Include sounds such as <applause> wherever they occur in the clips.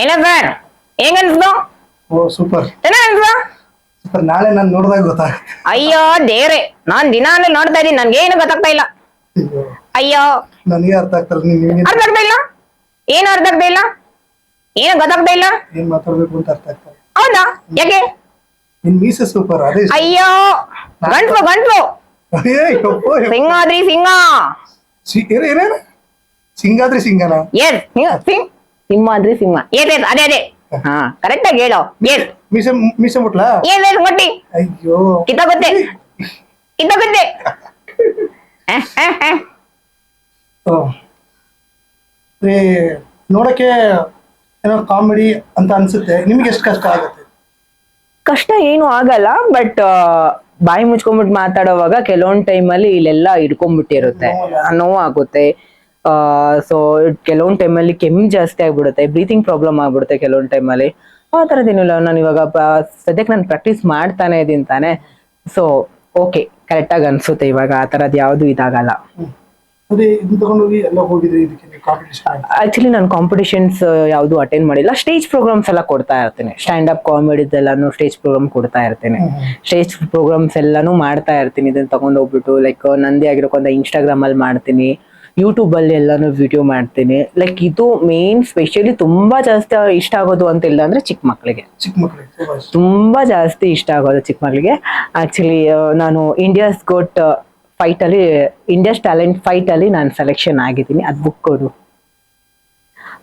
ಏನ ಸರ್ ಹೆಂಗ ಅನ್ಸ್ದು? ಓ ಸೂಪರ್. ಚೆನ್ನಾಗ್ ಸೂಪರ್. ನಾಳೆ ನಾನು ನೋಡಿದಾಗ ಗೊತ್ತಾಗುತ್ತೆ ಅಯ್ಯೋ ದೇವ್ರೆ. ನಾನ್ ದಿನಾನು ನೋಡ್ತಾ ಇದೀನಿ. ನನ್ಗೇನು ಗೊತ್ತಾಗ್ತಾ ಇಲ್ಲ. ಅಯ್ಯೋ. ಅಯ್ಯೋ. ನನಗೆ ಅರ್ಥ ಆಗ್ತಲ್ಲ ನಿಮ್ಗೆ ಅರ್ಥ ಆಗ್ತಾ ಇಲ್ಲ? ಏನು ಅರ್ಥ ಆಗ್ತಾ ಇಲ್ಲ? ಏನು ಗೊತ್ತಾಗ್ತಾ ಇಲ್ಲ? ಏನ್ ಮಾತಾಡ್ಬೇಕು ಅಂತ ಅರ್ಥ ಆಗ್ತಲ್ಲ ಹೌದಾ? ಯಾಕೆ? ನಿನ್ ಮೀಸೆ ಸೂಪರ್ ಅದೇ ಇಷ್ಟ. ಅಯ್ಯೋ. ಗಂಟ್ಲು ಗಂಟ್ಲು. ಅಯ್ಯೋ, ಯಪ್ಪೋ, ಸಿಂಗ ಸಿಂಗಾದ್ರಿ ಸಿಂಗ. ಸಿ- ಏನ್- ಏನೇನು? ಸಿಂಗಾದ್ರಿ ಸಿಂಗನ? ಎಸ್ ಸಿಂಗ್. ಸಿಂಹಾದ್ರಿ ಸಿಂಹ. ಏಸ್ ಎಸ್ ಅದೇ ಅದೇ. ಹಾ. ಕರೆಕ್ಟ್ ಆಗಿ ಹೇಳೋ. ಎಸ್ ಮೀಸೆ ಮೀಸೆ ಮುಟ್ಲಾ? ಏಸ್ ಎಸ್ ಮಟ್ಟಿ. ಅಯ್ಯೋ. ಕಿತ್ತಾಗುತ್ತೆ. ಕಿತ್ತಾಗುತ್ತೆ. <laughs> ನೋಡಕ್ಕೆ ಏನೋ ಕಾಮಿಡಿ ಅಂತ ಅನ್ಸುತ್ತೆ. ನಿಮ್ಗೆ ಎಷ್ಟು ಕಷ್ಟ ಆಗುತ್ತೆ? ಕಷ್ಟ ಏನು ಆಗಲ್ಲ ಬಟ್ ಬಾಯಿ ಮುಚ್ಕೊಂಡ್ಬಿಟ್ಟು ಮಾತಾಡೋವಾಗ ಕೆಲವೊಂದ್ ಟೈಮಲ್ಲಿ ಇಲ್ಲೆಲ್ಲ ಇಟ್ಕೊಂಬಿಟ್ಟಿರುತ್ತೆ ನೋವಾಗುತ್ತೆ. ಸೊ ಕೆಲವೊಂದು ಟೈಮಲ್ಲಿ ಕೆಮ್ಮು ಜಾಸ್ತಿ ಆಗ್ಬಿಡುತ್ತೆ ಬ್ರೀತಿಂಗ್ ಪ್ರಾಬ್ಲಮ್ ಆಗ್ಬಿಡುತ್ತೆ ಕೆಲವೊಂದು ಟೈಮಲ್ಲಿ ಆ ಥರದ್ದೇನಿಲ್ಲ ನಾನು ಇವಾಗ ಸದ್ಯಕ್ಕೆ ನಾನು ಪ್ರಾಕ್ಟೀಸ್ ಮಾಡ್ತಾನೆ ಇದ್ದೀನಿ ತಾನೆ. ಸೊ ಓಕೆ ಕರೆಕ್ಟಾಗಿ ಅನ್ಸುತ್ತೆ ಇವಾಗ ಆ ಥರದ್ದು ಯಾವುದು ಇದಾಗಲ್ಲ. ಆಕ್ಚುಲಿ ನಾನು ಕಾಂಪಿಟೇಷನ್ಸ್ ಯಾವುದು ಅಟೆಂಡ್ ಮಾಡಿಲ್ಲ. ಸ್ಟೇಜ್ ಪ್ರೋಗ್ರಾಮ್ಸ್ ಎಲ್ಲ ಕೊಡ್ತಾ ಇರ್ತೇನೆ. ಸ್ಟ್ಯಾಂಡ್ ಅಪ್ ಕಾಮಿಡಿದೆಲ್ಲಾನು ಸ್ಟೇಜ್ ಪ್ರೋಗ್ರಾಮ್ ಕೊಡ್ತಾ ಇರ್ತೇನೆ. ಸ್ಟೇಜ್ ಪ್ರೋಗ್ರಾಮ್ಸ್ ಎಲ್ಲಾನು ಮಾಡ್ತಾ ಇರ್ತೀನಿ. ಇದನ್ನ ತಗೊಂಡು ಹೋಗ್ಬಿಟ್ಟು ಲೈಕ್ ನಂದಿ ಆಗಿರೋಕೊಂದ ಇನ್ಸ್ಟಾಗ್ರಾಮ್ ಅಲ್ಲಿ ಮಾಡ್ತೀನಿ. ಯೂಟ್ಯೂಬ್ ಅಲ್ಲಿ ಎಲ್ಲಾನು ವಿಡಿಯೋ ಮಾಡ್ತೀನಿ. ಲೈಕ್ ಇದು ಮೇನ್ ಸ್ಪೆಷಲಿ ತುಂಬಾ ಜಾಸ್ತಿ ಇಷ್ಟ ಆಗೋದು ಅಂತ ಇಲ್ಲ ಅಂದ್ರೆ ಚಿಕ್ಕ ಮಕ್ಕಳಿಗೆ ಚಿಕ್ಕ ಮಕ್ಕಳಿಗೆ ತುಂಬಾ ಜಾಸ್ತಿ ಇಷ್ಟ ಆಗೋದು ಚಿಕ್ಕ ಮಕ್ಕಳಿಗೆ ಆಕ್ಚುಲಿ ನಾನು ಇಂಡಿಯಾಸ್ ಗೋಟ್ ಫೈಟ್ ಅಲ್ಲಿ ಇಂಡಿಯಾಸ್ ಟ್ಯಾಲೆಂಟ್ ಫೈಟ್ ಅಲ್ಲಿ ನಾನು ಸೆಲೆಕ್ಷನ್ ಆಗಿದ್ದೀನಿ. ಅದ್ ಬುಕ್ ಕೊಡು.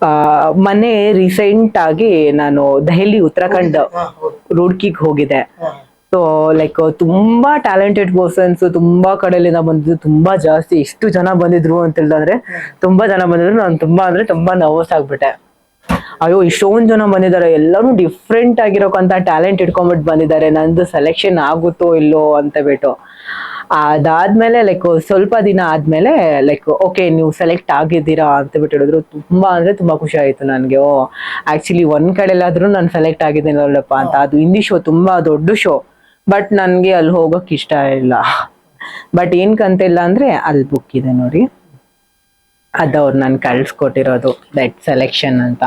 ಆ, ಮೊನ್ನೆ ರೀಸೆಂಟ್ ಆಗಿ ನಾನು ದೆಹಲಿ ಉತ್ತರಾಖಂಡ್ ರೂಡ್ಕಿಗೆ ಹೋಗಿದ್ದೆ. ಸೊ ಲೈಕ್ ತುಂಬಾ ಟ್ಯಾಲೆಂಟೆಡ್ ಪರ್ಸನ್ಸ್ ತುಂಬಾ ಕಡೆಯಿಂದ ಬಂದಿದ್ದು, ತುಂಬಾ ಜಾಸ್ತಿ ಎಷ್ಟು ಜನ ಬಂದಿದ್ರು ಅಂತ ಹೇಳಿದ್ರೆ ತುಂಬಾ ಜನ ಬಂದಿದ್ರು. ನಾನು ತುಂಬಾ ಅಂದ್ರೆ ತುಂಬಾ ನರ್ವಸ್ ಆಗ್ಬಿಟ್ಟೆ. ಅಯ್ಯೋ, ಇಷ್ಟೊಂದ್ ಜನ ಬಂದಿದ್ದಾರೆ. ಎಲ್ಲಾನು ಡಿಫ್ರೆಂಟ್ ಆಗಿರೋಕಂತ ಟ್ಯಾಲೆಂಟ್ ಇಟ್ಕೊಂಡ್ಬಿಟ್ಟು ಬಂದಿದ್ದಾರೆ. ನಂದು ಸೆಲೆಕ್ಷನ್ ಆಗುತ್ತೋ ಇಲ್ಲೋ ಅಂತ ಬಿಟ್ಟು ಅದಾದ್ಮೇಲೆ ಲೈಕ್ ಸ್ವಲ್ಪ ದಿನ ಆದ್ಮೇಲೆ ಲೈಕ್ ಓಕೆ ನೀವು ಸೆಲೆಕ್ಟ್ ಆಗಿದ್ದೀರಾ ಅಂತ ಬಿಟ್ಟು ಹೇಳಿದ್ರು. ತುಂಬಾ ಅಂದ್ರೆ ತುಂಬಾ ಖುಷಿ ಆಯ್ತು ನನ್ಗೆ. ಓ ಆಕ್ಚುಲಿ ಒಂದ್ ಕಡೆಲ್ಲಾದ್ರೂ ನಾನು ಸೆಲೆಕ್ಟ್ ಆಗಿದ್ದೀನಲ್ಲಪ್ಪ ಅಂತ. ಅದು ಹಿಂದಿ ಶೋ ತುಂಬಾ ದೊಡ್ಡ ಶೋ ಬಟ್ ನನಗೆ ಅಲ್ಲಿ ಹೋಗಕ್ ಇಷ್ಟ ಇಲ್ಲ. ಬಟ್ ಏನ್ ಕಂತಿಲ್ಲ ಅಂದ್ರೆ ಅಲ್ಲಿ ಬುಕ್ ಇದೆ ನೋಡಿ. ಅದವ್ರು ನಾನು ಕಳ್ಸ್ಕೊಟ್ಟಿರೋದು ದಟ್ ಸೆಲೆಕ್ಷನ್ ಅಂತ.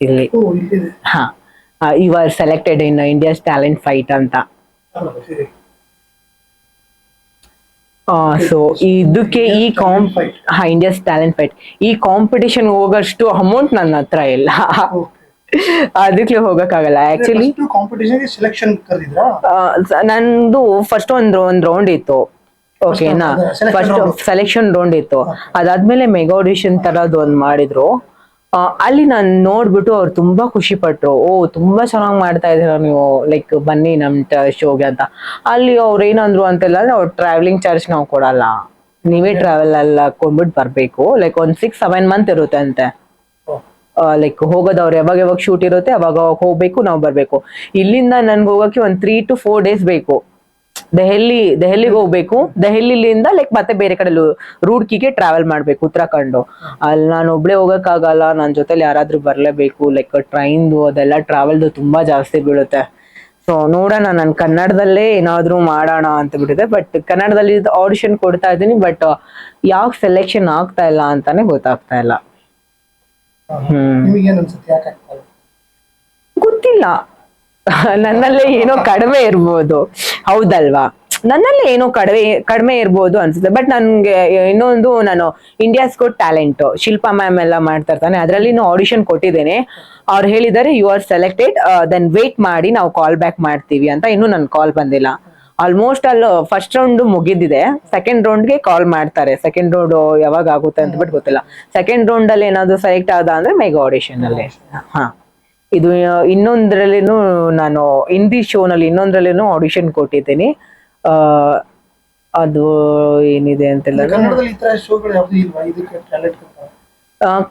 ಇಲ್ಲಿ. ಹಾ. You are selected in India's talent fight ಅಂತ. ಸೊ ಇದಕ್ಕೆ ಈ ಕಾಂಪ್ ಹಾ ಇಂಡಿಯಾಸ್ ಟ್ಯಾಲೆಂಟ್ ಫೈಟ್ ಈ ಕಾಂಪಿಟೇಷನ್ ಹೋಗೋಷ್ಟು ಅಮೌಂಟ್ ನನ್ನ ಹತ್ರ ಇಲ್ಲ. ಅದಕ್ಕೆ ಹೋಗಕ್ಕಾಗಲ್ಲ ಆಕ್ಚುಲಿ ಸೆಲೆಕ್ಷನ್ ಕರೆದಿದ್ರಾ? ನಂದು ಫಸ್ಟ್ ಒಂದು ಒಂದು ರೌಂಡ್ ಇತ್ತು. ಓಕೆನಾ ಫಸ್ಟ್ ಸೆಲೆಕ್ಷನ್ ರೌಂಡ್ ಇತ್ತು. ಅದಾದ್ಮೇಲೆ ಮೆಗಾ ಆಡಿಷನ್ ತರದ್ ಒಂದ್ ಮಾಡಿದ್ರು. ಅಲ್ಲಿ ನಾನ್ ನೋಡ್ಬಿಟ್ಟು ಅವ್ರು ತುಂಬಾ ಖುಷಿ ಪಟ್ರು ಓ ತುಂಬಾ ಚೆನ್ನಾಗ್ ಮಾಡ್ತಾ ಇದೀರ ನೀವು ಲೈಕ್ ಬನ್ನಿ ನಮ್ ಶೋಗೆ ಅಂತ. ಅಲ್ಲಿ ಅವ್ರು ಏನಂದ್ರು ಅಂತೆಲ್ಲ ಅಂದ್ರೆ ಅವ್ರು ಟ್ರಾವೆಲಿಂಗ್ ಚಾರ್ಜ್ ನಾವು ಕೊಡಲ್ಲ. ನೀವೇ ಟ್ರಾವೆಲ್ ಎಲ್ಲ ಕೊಂಡ್ಬಿಟ್ಟು ಬರ್ಬೇಕು. ಲೈಕ್ ಒಂದ್ ಸಿಕ್ಸ್ ಸೆವೆನ್ ಮಂತ್ ಇರುತ್ತೆ ಅಂತೆ. ಲೈಕ್ ಹೋಗೋದು ಅವ್ರು ಯಾವಾಗ ಯಾವಾಗ ಶೂಟ್ ಇರುತ್ತೆ, ಅವಾಗ ಹೋಗ್ಬೇಕು, ನಾವು ಬರಬೇಕು. ಇಲ್ಲಿಂದ ನನ್ಗೆ ಹೋಗೋಕೆ ಒಂದು ತ್ರೀ ಟು ಫೋರ್ ಡೇಸ್ ಬೇಕು. ದೆಹಲಿ, ದೆಹಲಿಗೆ ಹೋಗ್ಬೇಕು. ದೆಹಲಿಲಿಂದ ಲೈಕ್ ಮತ್ತೆ ಬೇರೆ ಕಡೆ ರೂಡ್ಕಿಗೆ ಟ್ರಾವೆಲ್ ಮಾಡ್ಬೇಕು, ಉತ್ತರಾಖಂಡ್. ಅಲ್ಲಿ ನಾನು ಒಬ್ಳೆ ಹೋಗಕ್ಕಾಗಲ್ಲ ನನ್ನ ಜೊತೆಲಿ ಯಾರಾದ್ರೂ ಬರಲೇಬೇಕು ಲೈಕ್ ಟ್ರೈನ್ದು ಅದೆಲ್ಲ ಟ್ರಾವೆಲ್ದು ತುಂಬಾ ಜಾಸ್ತಿ ಬೀಳುತ್ತೆ. ಸೊ ನೋಡೋಣ, ನಾನು ಕನ್ನಡದಲ್ಲೇ ಏನಾದರೂ ಮಾಡೋಣ ಅಂತ ಬಿಟ್ಟಿದೆ ಬಟ್ ಕನ್ನಡದಲ್ಲಿ ಆಡಿಷನ್ ಕೊಡ್ತಾ ಇದ್ದೀನಿ ಬಟ್ ಯಾವ ಸೆಲೆಕ್ಷನ್ ಆಗ್ತಾ ಇಲ್ಲ ಅಂತಾನೆ ಗೊತ್ತಾಗ್ತಾ ಇಲ್ಲ. ಹ್ಮ್. ನಿಮಗೆ ಏನ್ ಅನ್ಸುತ್ತೆ ಯಾಕೆ ಗೊತ್ತಿಲ್ಲ. ನನ್ನಲ್ಲೇ ಏನೋ ಕಡಿಮೆ ಇರ್ಬೋದು. ಹೌದಲ್ವಾ? ನನ್ನಲ್ಲೇ ಏನೋ ಕಡಿಮೆ ಕಡಿಮೆ ಇರ್ಬೋದು ಅನ್ಸುತ್ತೆ. ಬಟ್ ನನ್ಗೆ ಇನ್ನೊಂದು ನಾನು India's good talent Shilpa ma'am ಎಲ್ಲ ಮಾಡ್ತಾ ಇರ್ತಾನೆ. ಅದರಲ್ಲಿ ಆಡಿಷನ್ ಕೊಟ್ಟಿದ್ದೇನೆ. ಅವ್ರು ಹೇಳಿದ್ದಾರೆ you are selected then wait ಮಾಡಿ ನಾವು ಕಾಲ್ ಬ್ಯಾಕ್ ಮಾಡ್ತೀವಿ ಅಂತ. ಇನ್ನೂ ನನ್ ಕಾಲ್ ಬಂದಿಲ್ಲ. ಆಲ್ಮೋಸ್ಟ್ ಅಲ್ಲಿ ಫಸ್ಟ್ ರೌಂಡ್ ಮುಗಿದಿದೆ. ಸೆಕೆಂಡ್ ರೌಂಡ್ಗೆ ಕಾಲ್ ಮಾಡ್ತಾರೆ. ಸೆಕೆಂಡ್ ರೌಂಡ್ ಯಾವಾಗ ಆಗುತ್ತೆ ಅಂತ ಬಿಟ್ಟು ಗೊತ್ತಿಲ್ಲ. ಸೆಕೆಂಡ್ ರೌಂಡ್ ಅಲ್ಲಿ ಏನಾದ್ರು ಸೆಲೆಕ್ಟ್ ಆದ ಅಂದ್ರೆ ಮೆಗಾ ಆಡಿಷನ್ ಅಲ್ಲಿ. ಹಾ. ಇದು ಇನ್ನೊಂದ್ರಲ್ಲಿ ನಾನು ಹಿಂದಿ ಶೋನಲ್ಲಿ ಇನ್ನೊಂದ್ರಲ್ಲಿ ಆಡಿಷನ್ ಕೊಟ್ಟಿದ್ದೀನಿ. ಅದು ಏನಿದೆ ಅಂತೆಲ್ಲ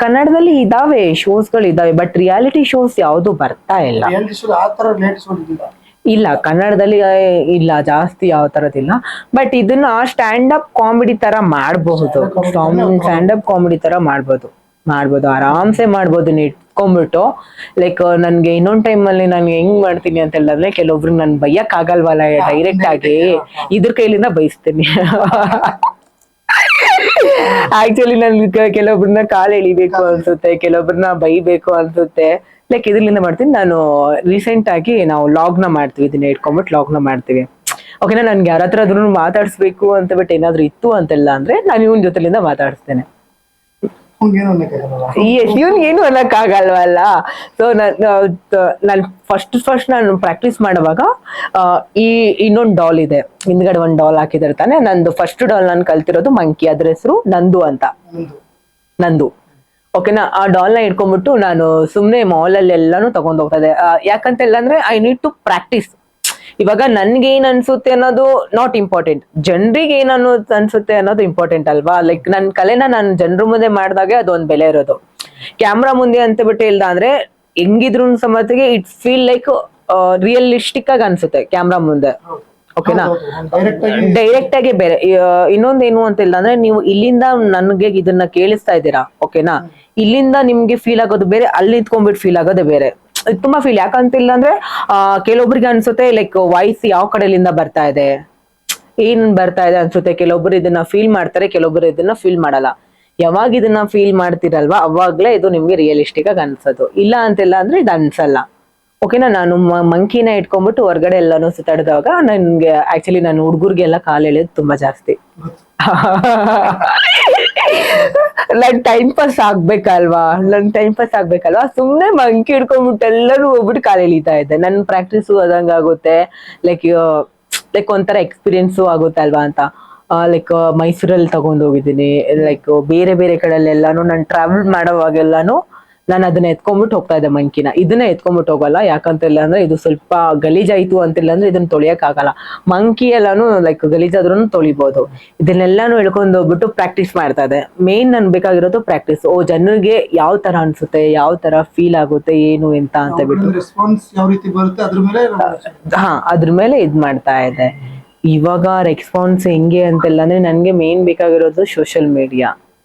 ಕನ್ನಡದಲ್ಲಿ ಇದಾವೆ ಶೋಸ್ ಶೋಸ್ಗಳು ಇದಾವೆ ಬಟ್ ರಿಯಾಲಿಟಿ ಶೋಸ್ ಯಾವುದು ಬರ್ತಾ ಇಲ್ಲ. ಇಲ್ಲ ಕನ್ನಡದಲ್ಲಿ ಇಲ್ಲ ಜಾಸ್ತಿ ಯಾವ ತರದಿಲ್ಲ ಬಟ್ ಇದನ್ನ ಸ್ಟ್ಯಾಂಡ್ ಅಪ್ ಕಾಮಿಡಿ ತರ ಮಾಡಬಹುದು ಸ್ಟ್ಯಾಂಡ್ ಅಪ್ ಕಾಮಿಡಿ ತರ ಮಾಡ್ಬೋದು. ಮಾಡ್ಬೋದು ಆರಾಮ್ಸೆ ಮಾಡ್ಬೋದು ನಿಟ್ಕೊಂಡ್ಬಿಟ್ಟು ಇಟ್ಕೊಂಡ್ಬಿಟ್ಟು. ಲೈಕ್ ನನ್ಗೆ ಇನ್ನೊಂದ್ ಟೈಮ್ ಅಲ್ಲಿ ನಾನು ಹೆಂಗ್ ಮಾಡ್ತೀನಿ ಅಂತ ಹೇಳಿದ್ರೆ ಕೆಲವೊಬ್ರು ನನ್ ಬೈಯಕ್ ಆಗಲ್ವಲ್ಲ ಡೈರೆಕ್ಟ್ ಆಗಿ ಇದ್ರ ಕೈಲಿಂದ ಬೈಸ್ತೀನಿ ಆಕ್ಚುಲಿ ನನ್ ಕೆಲವೊಬ್ರನ್ನ ಕಾಲ್ ಎಳಿಬೇಕು ಅನ್ಸುತ್ತೆ ಕೆಲವೊಬ್ರನ್ನ ಬೈಬೇಕು ಅನ್ಸುತ್ತೆ. ಲೈಕ್ ಇದರಿಂದ ಮಾಡ್ತೀನಿ. ನಾನು ರೀಸೆಂಟ್ ಆಗಿ ನಾವು ಲಾಗ್ನ ಮಾಡ್ತೀವಿ. ಇದನ್ನ ಇಟ್ಕೊಂಡ್ಬಿಟ್ಟು ಲಾಗ್ನ ಮಾಡ್ತೀವಿ. ಓಕೆನಾ ನನ್ಗೆ ಯಾರ ಹತ್ರ ಆದ್ರೂ ಮಾತಾಡಿಸ್ಬೇಕು ಅಂತ ಬಿಟ್ಟು ಏನಾದ್ರು ಇತ್ತು ಅಂತೆಲ್ಲ ಅಂದ್ರೆ ನಾನು ಇವನ್ ಜೊತೆಲಿಂದ ಮಾತಾಡಿಸ್ತೇನೆ. ಇವನ್ ಏನು ಅನ್ನಕ್ಕಾಗಲ್ವಲ್ಲ ಸೊ ನಾನು ಫಸ್ಟ್ ಫಸ್ಟ್ ನಾನು ಪ್ರಾಕ್ಟೀಸ್ ಮಾಡುವಾಗ ಈ ಇನ್ನೊಂದು ಡಾಲ್ ಇದೆ. ಹಿಂದ್ಗಡೆ ಒಂದ್ ಡಾಲ್ ಹಾಕಿದಿರ್ತಾನೆ ತಾನೆ. ನಂದು ಫಸ್ಟ್ ಡಾಲ್ ನಾನು ಕಲ್ತಿರೋದು ಮಂಕಿ ಅದ್ರ ಹೆಸರು ನಂದು ಅಂತ. ನಂದು. ಓಕೆನಾ? ಆ ಡಾಲ್ನ ಇಟ್ಕೊಂಡ್ಬಿಟ್ಟು ನಾನು ಸುಮ್ಮನೆ ಮಾಲಲ್ಲಿ ಎಲ್ಲಾನು ತಗೊಂಡ್ ಹೋಗ್ತಾ ಇದ್ದೆ. ಆ, ಯಾಕಂತ ಅಂದ್ರೆ ಐ ನೀಡ್ ಟು ಪ್ರಾಕ್ಟೀಸ್ ಇವಾಗ ನನ್ಗೆ ಏನ್ ಅನ್ಸುತ್ತೆ ಅನ್ನೋದು ನಾಟ್ ಇಂಪಾರ್ಟೆಂಟ್ ಜನರಿಗೆ ಏನ್ ಅನ್ನೋದು ಅನ್ಸುತ್ತೆ ಅನ್ನೋದು ಇಂಪಾರ್ಟೆಂಟ್ ಅಲ್ವಾ? ಲೈಕ್ ನನ್ನ ಕಲೆನ ನಾನು ಜನರ ಮುಂದೆ ಮಾಡಿದಾಗೆ ಅದೊಂದು ಬೆಲೆ ಇರೋದು. ಕ್ಯಾಮ್ರಾ ಮುಂದೆ ಅಂತ ಬಿಟ್ಟು ಇಲ್ದ ಅಂದ್ರೆ ಹೆಂಗಿದ್ರು ಸಮತಿಗೆ ಇಟ್ ಫೀಲ್ ಲೈಕ್ ರಿಯಲಿಸ್ಟಿಕ್ ಆಗಿ ಅನ್ಸುತ್ತೆ ಕ್ಯಾಮ್ರಾ ಮುಂದೆ. ಓಕೆನಾ ಡೈರೆಕ್ಟ್ ಆಗಿ ಬೇರೆ. ಇನ್ನೊಂದೇನು ಅಂತ ಇಲ್ಲ ಅಂದ್ರೆ ನೀವು ಇಲ್ಲಿಂದ ನನಗೆ ಇದನ್ನ ಕೇಳಿಸ್ತಾ ಇದ್ದೀರಾ? ಓಕೆನಾ ಇಲ್ಲಿಂದ ನಿಮ್ಗೆ ಫೀಲ್ ಆಗೋದು ಬೇರೆ ಅಲ್ಲಿ ನಿಂತ್ಕೊಂಡ್ಬಿಟ್ಟು ಫೀಲ್ ಆಗೋದೇ ಬೇರೆ. ತುಂಬಾ ಫೀಲ್ ಯಾಕಂತಿಲ್ಲ ಅಂದ್ರೆ ಆ, ಕೆಲವೊಬ್ರಿಗೆ ಅನ್ಸುತ್ತೆ ಲೈಕ್ ವಾಯ್ಸ್ ಯಾವ ಕಡೆಲಿಂದ ಬರ್ತಾ ಇದೆ? ಏನ್ ಬರ್ತಾ ಇದೆ ಅನ್ಸುತ್ತೆ? ಕೆಲವೊಬ್ರು ಇದನ್ನ ಫೀಲ್ ಮಾಡ್ತಾರೆ ಕೆಲವೊಬ್ರು ಇದನ್ನ ಫೀಲ್ ಮಾಡಲ್ಲ. ಯಾವಾಗ ಇದನ್ನ ಫೀಲ್ ಮಾಡ್ತಿರಲ್ವಾ? ಅವಾಗ್ಲೇ ಇದು ನಿಮ್ಗೆ ರಿಯಲಿಸ್ಟಿಕ್ ಆಗಿ ಅನ್ಸೋದು. ಇಲ್ಲ ಅಂತಿಲ್ಲ ಅಂದ್ರೆ ಇದು ಅನ್ಸಲ್ಲ. ಓಕೆನಾ, ನಾನು ಮಂಕಿನ ಇಟ್ಕೊಂಡ್ಬಿಟ್ಟು ಹೊರಗಡೆ ಎಲ್ಲಾನು ಸುತ್ತಾಡಿದಾಗ ನನ್ಗೆ ಆಕ್ಚುಲಿ ನಾನು ಹುಡುಗರಿಗೆಲ್ಲ ಕಾಲು ಎಳೆಯೋದು ತುಂಬಾ ಜಾಸ್ತಿ. <laughs> ನನ್ ಟೈಮ್ ಪಾಸ್ ಆಗ್ಬೇಕಲ್ವಾ, ನನ್ ಟೈಮ್ ಪಾಸ್ ಆಗ್ಬೇಕಲ್ವಾ? ಸುಮ್ನೆ ಮಂಕಿ ಹಿಡ್ಕೊಂಡ್ಬಿಟ್ಟು ಎಲ್ಲರೂ ಹೋಗ್ಬಿಟ್ಟು ಕಾಲು ಎಳಿತಾ ಇದ್ದೆ. ನನ್ನ ಪ್ರಾಕ್ಟೀಸು ಆಗುತ್ತೆ. ಲೈಕ್ ಲೈಕ್ ಒಂಥರ ಎಕ್ಸ್ಪೀರಿಯನ್ಸು ಆಗುತ್ತೆ ಅಲ್ವಾ ಅಂತ. ಲೈಕ್ ಮೈಸೂರಲ್ಲಿ ತಗೊಂಡೋಗಿದ್ದೀನಿ ಲೈಕ್ ಬೇರೆ ಬೇರೆ ಕಡೆಲ್ಲೆಲ್ಲಾನು ನಾನು ಟ್ರಾವೆಲ್ ಮಾಡೋವಾಗೆಲ್ಲಾನು ನಾನು ಅದನ್ನ ಎತ್ಕೊಂಡ್ಬಿಟ್ಟು ಹೋಗ್ತಾ ಇದ್ದೆ ಮಂಕಿನ. ಇದನ್ನ ಎತ್ಕೊಂಡ್ಬಿಟ್ಟು ಹೋಗಲ್ಲ. ಯಾಕಂತಿಲ್ಲ ಅಂದ್ರೆ ಇದು ಸ್ವಲ್ಪ ಗಲೀಜಾಯ್ತು ಅಂತಿಲ್ಲ ಅಂದ್ರೆ ಇದನ್ನ ತೊಳಿಯಕ್ ಆಗಲ್ಲ ಮಂಕಿ ಎಲ್ಲಾನು ಲೈಕ್ ಗಲೀಜಾದ್ರೂ ತೊಳಿಬಹುದು ಇದನ್ನೆಲ್ಲಾನು ಎಳ್ಕೊಂಡು ಹೋಗ್ಬಿಟ್ಟು ಪ್ರಾಕ್ಟೀಸ್ ಮಾಡ್ತಾ ಇದೆ ಮೇನ್ ನನ್ ಬೇಕಾಗಿರೋದು ಪ್ರಾಕ್ಟೀಸ್ ಓ ಜನರಿಗೆ ಯಾವ ತರ ಅನ್ಸುತ್ತೆ? ಯಾವ ತರ ಫೀಲ್ ಆಗುತ್ತೆ? ಏನು ಎಂತ ಅಂತ ಬಿಟ್ಟು. ಹಾ ಅದ್ರ ಮೇಲೆ ಇದ್ ಮಾಡ್ತಾ ಇದೆ ಇವಾಗ ರೆಸ್ಪಾನ್ಸ್ ಹೆಂಗೆ ಅಂತೆಲ್ಲ ಅಂದ್ರೆ ನನ್ಗೆ ಮೇನ್ ಬೇಕಾಗಿರೋದು ಸೋಷಿಯಲ್ ಮೀಡಿಯಾ